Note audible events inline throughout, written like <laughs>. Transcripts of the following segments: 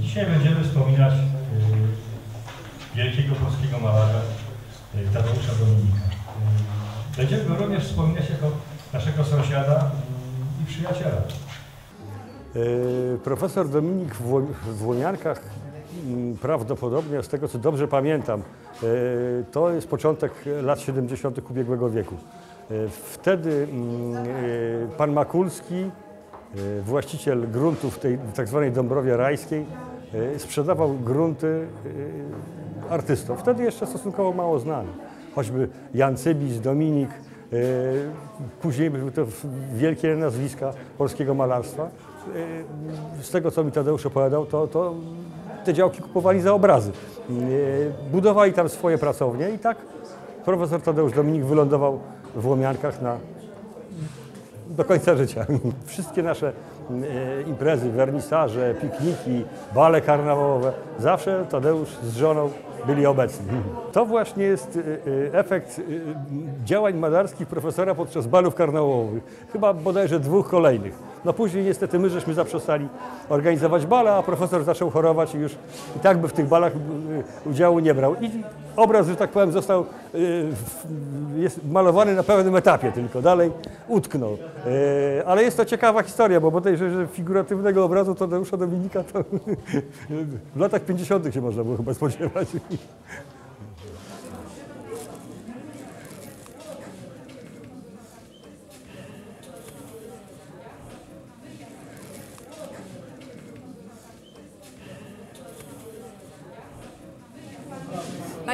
Dzisiaj będziemy wspominać y, wielkiego polskiego malarza y, Tadeusza Dominika. Y, Będziemy go również wspominać jako naszego sąsiada i przyjaciela. Profesor Dominik w Ło- w Łoniankach m, prawdopodobnie, z tego co dobrze pamiętam, to jest początek lat 70. ubiegłego wieku. Wtedy m, e, pan Makulski, właściciel gruntów tej tak zwanej Dąbrowie Rajskiej, e, sprzedawał grunty e, artystom. Wtedy jeszcze stosunkowo mało znany. Choćby Jan Cybis, Dominik, e, później były to wielkie nazwiska polskiego malarstwa. E, Z tego, co mi Tadeusz opowiadał, to, to te działki kupowali za obrazy. E, Budowali tam swoje pracownie i tak profesor Tadeusz Dominik wylądował w Łomiankach na do końca życia. <laughs> Wszystkie nasze e, imprezy, wernisaże, pikniki, bale karnawałowe, zawsze Tadeusz z żoną byli obecni. To właśnie jest e, e, efekt działań malarskich profesora podczas balów karnawałowych. Chyba bodajże dwóch kolejnych. No później niestety my żeśmy zaprzestali organizować bale, a profesor zaczął chorować i już i tak by w tych balach e, udziału nie brał. I obraz, że tak powiem, został w- jest malowany na pewnym etapie tylko, dalej utknął. E, Ale jest to ciekawa historia, bo podejrzewam, że figuratywnego obrazu Tadeusza Dominika to <laughs> w latach 50. się można było chyba spodziewać.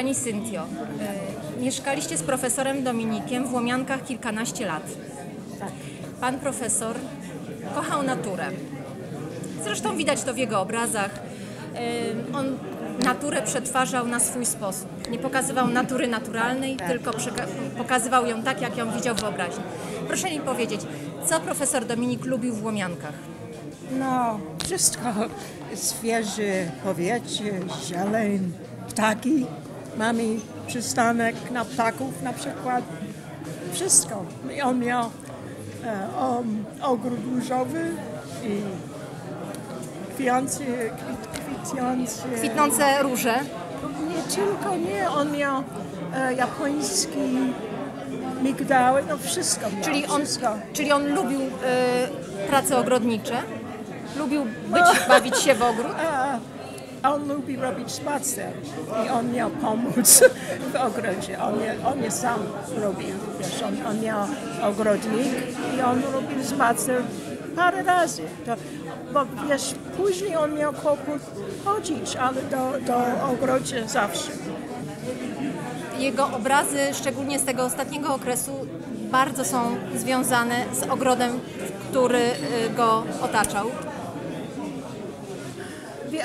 Pani Cyntio, y, mieszkaliście z profesorem Dominikiem w Łomiankach kilkanaście lat. Pan profesor kochał naturę. Zresztą widać to w jego obrazach. Y, on naturę przetwarzał na swój sposób. Nie pokazywał natury naturalnej, tylko przeka- pokazywał ją tak, jak ją widział w wyobraźni. Proszę mi powiedzieć, co profesor Dominik lubił w Łomiankach? No, wszystko. Świeże powietrze, zieleń, ptaki. Mamy przystanek na ptaków na przykład. Wszystko. I on miał e, um, ogród różowy i kwiące, kwit, kwitnące. Kwitnące róże. Nie tylko, nie. On miał e, japoński migdały, no wszystko miał. Czyli on, wszystko. czyli on lubił y, prace ogrodnicze? Lubił być, bawić się w ogród? <laughs> On lubi robić spacer i on miał pomóc w ogrodzie. On on nie sam robił, wiesz, on, on miał ogrodnik i on robił spacer parę razy. To, bo wiesz, później on miał kłopot chodzić, ale do, do ogrodzie zawsze. Jego obrazy, szczególnie z tego ostatniego okresu, bardzo są związane z ogrodem, który y, go otaczał.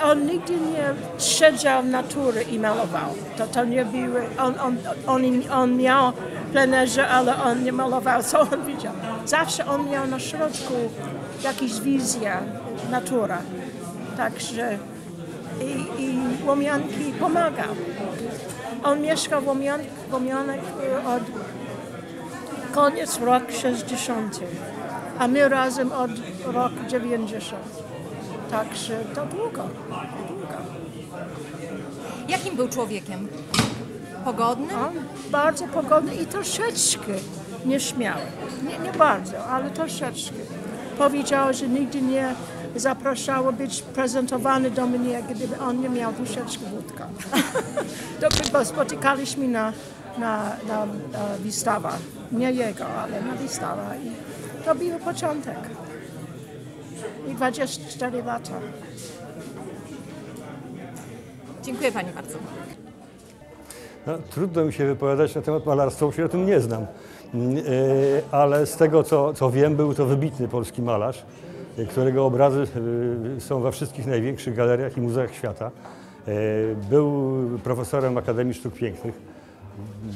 On nigdy nie siedział natury i malował. To, to nie były, on, on, on, on miał plenerze, ale on nie malował, co on widział. Zawsze on miał na środku jakąś wizję, natura. Także i, i Łomianki pomagał. On mieszkał w Łomian, Łomianek od koniec roku 60, a my razem od roku 90. Także to długo, długo. Jakim był człowiekiem? Pogodnym? On bardzo pogodny i troszeczkę nieśmiały. Nie, nie bardzo, ale troszeczkę. Powiedział, że nigdy nie zapraszało być prezentowany do mnie, gdyby on nie miał troszeczkę wódka. <laughs> Dobrze, bo spotykaliśmy na, na, na, na wystawach. Nie jego, ale na wystawach. I to był początek. I 24 lata. Dziękuję Pani bardzo. No, trudno mi się wypowiadać na temat malarstwa, bo się o tym nie znam. Mm, e, Ale z tego, co, co wiem, był to wybitny polski malarz, e, którego obrazy e, są we wszystkich największych galeriach i muzeach świata. Był profesorem Akademii Sztuk Pięknych,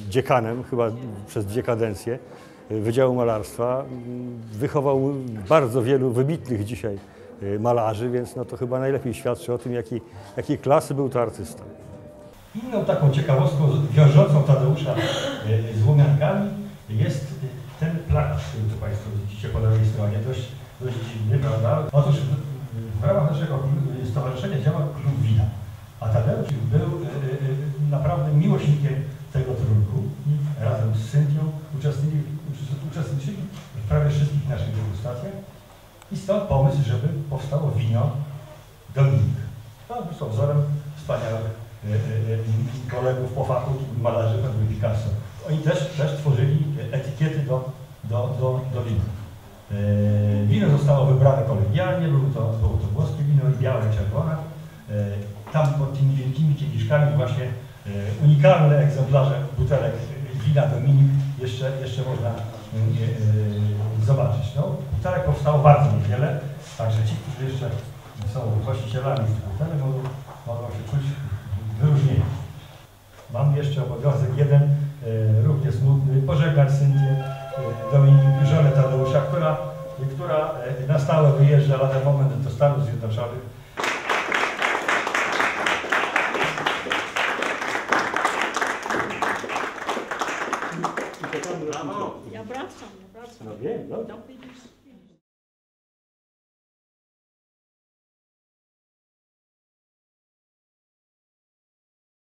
dziekanem chyba przez dwie kadencje Wydziału Malarstwa. Wychował bardzo wielu wybitnych dzisiaj e, malarzy, więc no to chyba najlepiej świadczy o tym, jaki, jakiej klasy był to artysta. Inną taką ciekawostką wiążącą Tadeusza y, z Łomiankami jest y, ten plakat, który tu Państwo widzicie po lewej stronie. Dość, dość dziwny, prawda? Otóż w ramach naszego klu- stowarzyszenia działa klub wina. A Tadeusz był y, y, naprawdę miłośnikiem tego trunku i razem z Cynthią uczestniczyli, uczest- uczestniczyli w prawie wszystkich degustacjach. I stąd pomysł, żeby powstało wino Dominik. No, są wzorem wspaniałych y, y, y, kolegów po fachu, malarzy, choćby Picasso. Oni też, też tworzyli etykiety do, do, do, do wina. E, Wino zostało wybrane kolegialnie, było to, było to włoskie wino białe czerwone. E, Tam pod tymi wielkimi kieliszkami właśnie e, unikalne egzemplarze butelek wina Dominik jeszcze, jeszcze można e, e, zobaczyć. No, butelek powstało bardzo niewiele, także ci, którzy jeszcze są właścicielami butelek mogą, mogą się czuć wyróżnieni. Mam jeszcze obowiązek jeden, e, równie smutny, pożegnać Cynthię e, Dominik, żonę Tadeusza, która, która e, na stałe wyjeżdża lada moment do Stanów Zjednoczonych. Ja wracam, ja wracam. No wiem, no.